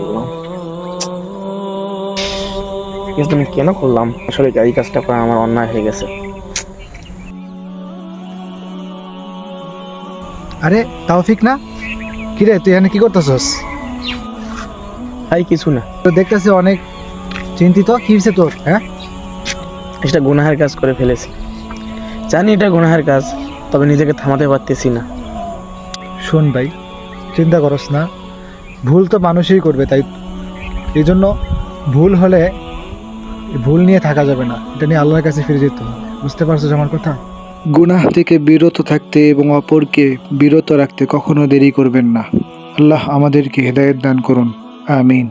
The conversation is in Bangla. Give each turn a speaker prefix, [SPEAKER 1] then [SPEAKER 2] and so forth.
[SPEAKER 1] করলাম। কিন্তু আমি কেন করলাম? আসলে এই কাজটা করা আমার অন্যায় হয়ে গেছে।
[SPEAKER 2] আরে তাওফিক না? কিরে তুই এখানে কি করতেছস?
[SPEAKER 1] তাই কিছু না।
[SPEAKER 2] তো দেখতেছি অনেক চিন্তিত। কি হয়েছে তোর হ্যাঁ?
[SPEAKER 1] একটা গুনাহের কাজ করে ফেলেছি। জানি এটা গুনাহের কাজ তবে নিজেকে থামাতে পারতেছি না।
[SPEAKER 2] শোন ভাই চিন্তা করস না। ভুল তো মানুষই করবে, তাই এই জন্য ভুল হলে ভুল নিয়ে থাকা যাবে না। এটা নিয়ে আল্লাহর কাছে ফিরে যেতে হবে। বুঝতে পারছ আমার কথা?
[SPEAKER 3] গুনাহ থেকে বিরত থাকতে এবং অপরকে বিরত রাখতে কখনো দেরি করবেন না। আল্লাহ আমাদেরকে হেদায়ত দান করুন। আমিন।